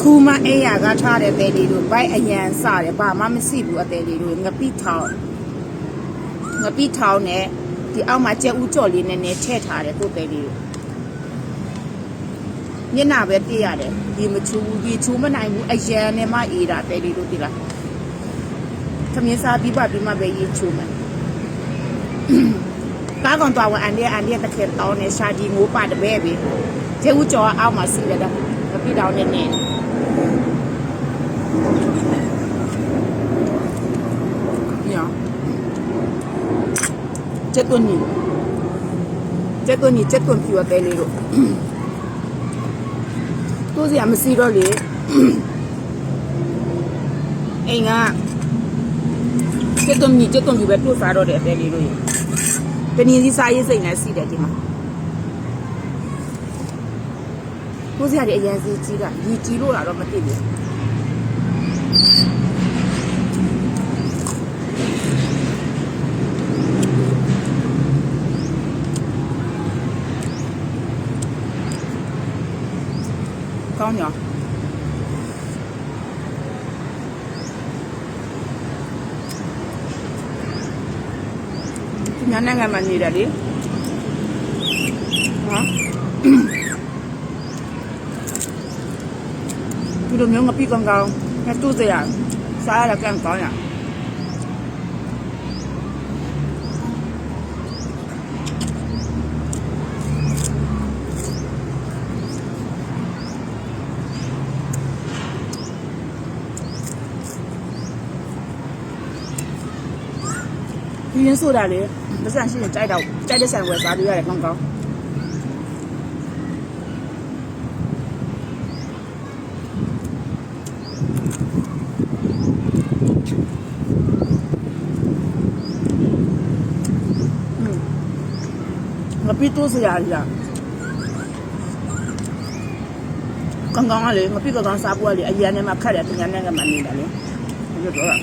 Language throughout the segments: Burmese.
ခုမှအိယာကထားတဲ့တဲလေးတို့ဘိုက်အရန်စတယ်ဘာမှမရှိဘူးအတဲလေးတို့ငပိထောင်ငပိထောင်နဲ့ဒီအောက်မှာကြက်ဥကြော်လေးနည်းနည်းထည့်ထားတယ်ကိုတဲလေးတို့မျက်နှာပဲပြရတယ်ဒီမချူဘူးဒီချူမနိုင်ဘူးအရန်နဲ့မှအေးတာတဲလေးတို့ဒီလားသမင်းစားပြီးပါပြီးမှပဲရေးချူမယ်ကားကောင်တော်ဝန်အန်ဒီအန်ဒီတစ်ခေတ်တောင်းနေရှာဒီငိုးပါတပဲပဲကျဲဦးကျော်အောက်မှာစီရတာမပြတောင်းနေနေ ညကျက်သွန်နီကျက်သွန်နီကျက်သွန်ပြွားတယ်လေလို့သူစီကမစီတော့လေအိမ်ကကျက်သွန်နီကျက်သွန်ပြပဲတို့စားတော့တယ်တယ်လေလို့တနည်းစီစားရေးစိတ်နဲ့စီးတယ်ဒီမှာကိုစရာတွေအရင်စီးကြီးကဒီကြီးလို့လာတော့မသိဘူး ကောင်းညောဒီညာနိုင်ငံမှာနေတ ယ်လေဟာဒီလိုမျိုးငပိကောင်းကောင်းနဲ့တူးစရာစားရတာကံကောင်းရဒီရင်ဆိုတာလေပတ်စံ င်ကြိုက်တော့ကြိုက်တဲ့ဆိုင်ဝယ်စားပြီးရတယ်ကောင်းကောင်းငပိတိုးစရာကြီးကောင်းကောင်းကလေငပိကောင်းကောင်းစားဖို့ကလေအရင်နဲ့မှခက်တယ်ပညာနဲ့ကမှနေတာလေဒီလိုတော့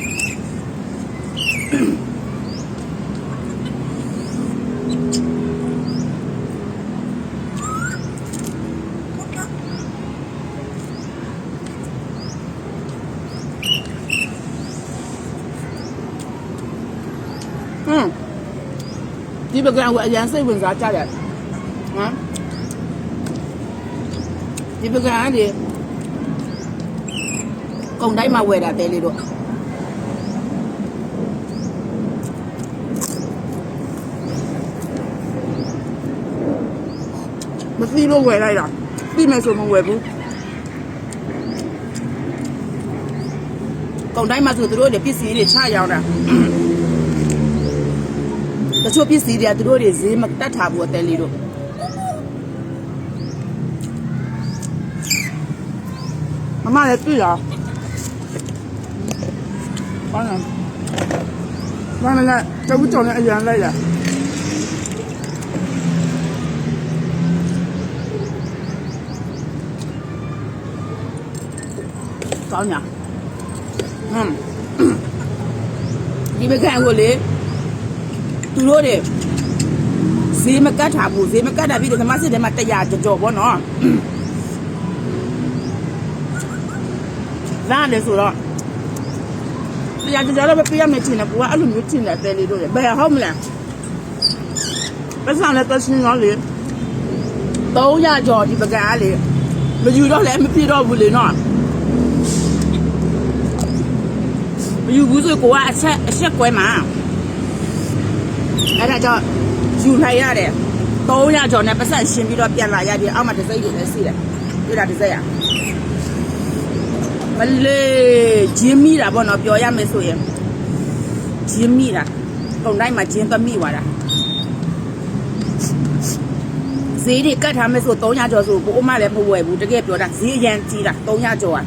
อืมဒီ ပကံကိုအရန်စိတ်ဝင်စားကြတယ်ဟမ်ဒီပကံကဒီကုံတိုင်းမှာဝယ်တာတဲလေးတို့မသိလို့ဝယ်လိုက်တာသိမယ်ဆိုမဝယ်ဘူးကုံတိုင်းမှာဆိုသူတို့တွေပစ္စည်းတွေချရောင်းတာ တချို့ပစ္စည်းတွေကသူတို့တွေဈေးမတက်ထားဘူးအတဲလေးတို့မမလည်းတွေ့လားဘာလဲဘာလဲတဝူကြောင်လည်းအရန်လိုက်လားကောင်းညာဟမ်ဒီဘကန်ကိုလေ သူတို့တွေဈေးမကတ်ထားဘူးဈေးမကတ်တာပြီးတော့ဓမ္မစစ်ထဲမှာတရားကြော်ကြော်ပေါ့နော်လာလေဆိုတော့တရားကြော်ကြော်တော့ပြရမယ်ချင်တယ်ကိုကအဲ့လိုမျိုးချင်တယ်တဲလေးတို့လေဘယ်ဟုတ်မလဲပတ်စံလည်းပတ်စင်းရောလေ300ကျော်ဒီပကံအားလေမယူတော့လည်းမပြည့်တော့ဘူးလေနော်မယူဘူးဆိုကိုကအချက်အချက်ကွဲမှာ အဲ့ဒါကြောင့်ယူလိုက်ရတယ်300ကျော်နဲ့ပတ်ဆက်ရှင်းပြီးတော့ပြန်လာရတယ်အောက်မှာတစ်စိမ့်တွေလည်းရှိတယ်တွေ့တာတစ်စိမ့်ရမလေးဂျင်းမိတာပေါ့နော်ပြောရမယ်ဆိုရင်ဂျင်းမိတာပုံတိုင်းမှာဂျင်းသွားမိသွားတာဈေးတွေကတ်ထားမယ်ဆို300ကျော်ဆိုဘိုးအမလည်းမဝယ်ဘူးတကယ်ပြောတာဈေးအရန်ကြီးတာ300ကျော်อ่ะ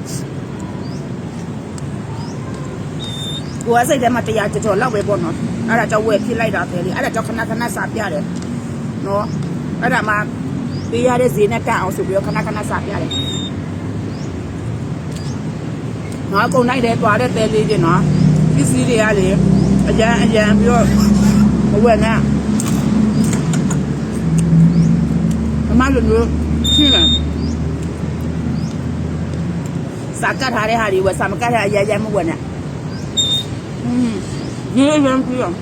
ကိုယ်ကစိတ်ထဲမှာ100ကျော်ကျော်လောက်ပဲပေါ့နော်အဲ့ဒါကြောင့်ဝယ်ဖြစ်လိုက်တာပဲလေအဲ့ဒါကြောင့်ခဏခဏစားပြတယ်နော်အဲ့ဒါမှပေးရတဲ့ဈေးနဲ့တက်အောင်ဆိုပြီးတော့ခဏခဏစားပြတယ်နော်အကုန်လိုက်တယ်တွားတဲ့တဲလေးချင်းနော်ပစ္စည်းတွေကလေအရန်အရန်ပြီးတော့မဝယ်နဲ့အမလိုမျိုးရှင်းလားစာကတ်ထားတဲ့ဟာတွေဝယ်စာမကတ်ထားအရရမဝယ်နဲ့อืม ဒီအရင်ပြီးအောင်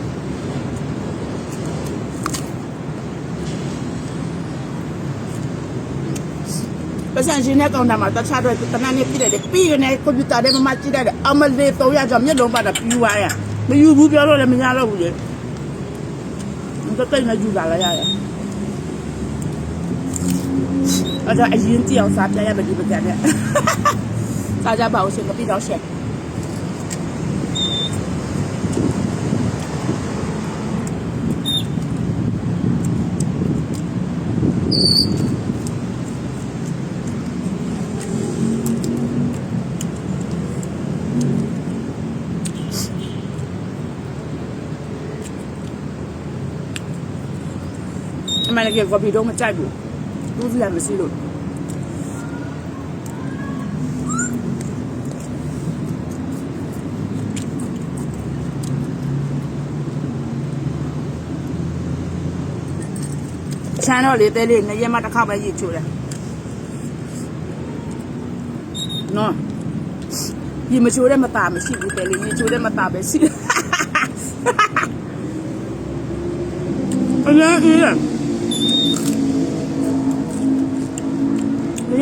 ပတ်စံရှင်နဲ့ကောင်တာမှာတခြားတော့တနက်နေ့ပြည့်တယ်ပြီးရနေကွန်ပျူတာထဲမှာကြည့်တယ်အမလေး300ကျော်မျက်လုံးပါတာပြူသွားရမယူဘူးပြောလို့လည်းမရတော့ဘူးလေတော့တိတ်နေယူလာရရတယ်အဲ့ဒါအရင်တယောက်စားပြရမယ်ဒီပကံနဲ့စားကြပါဦးရှင်ကပြီးတော့ရှက် အမှန်တကယ်ကော်ဖီတော့မကြိုက်ဘူးသူ့စီကမရှိလို့ န်းတော့လေတဲလေးနရက်မတစ်ခါပဲရစ်ချိုးတယ်နော်ဒီမချိုးတဲ့မတာမရှိဘူးတဲလေးညချိုးတဲ့မတာပဲရှိတယ်အလားအေးလား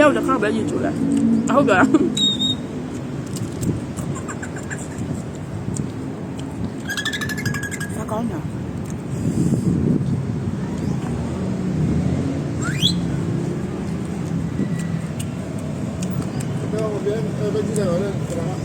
ရောက်တစ်ခါပဲရစ်ချိုးတယ်ဟုတ်ကဲ့ 빼주자는 그나마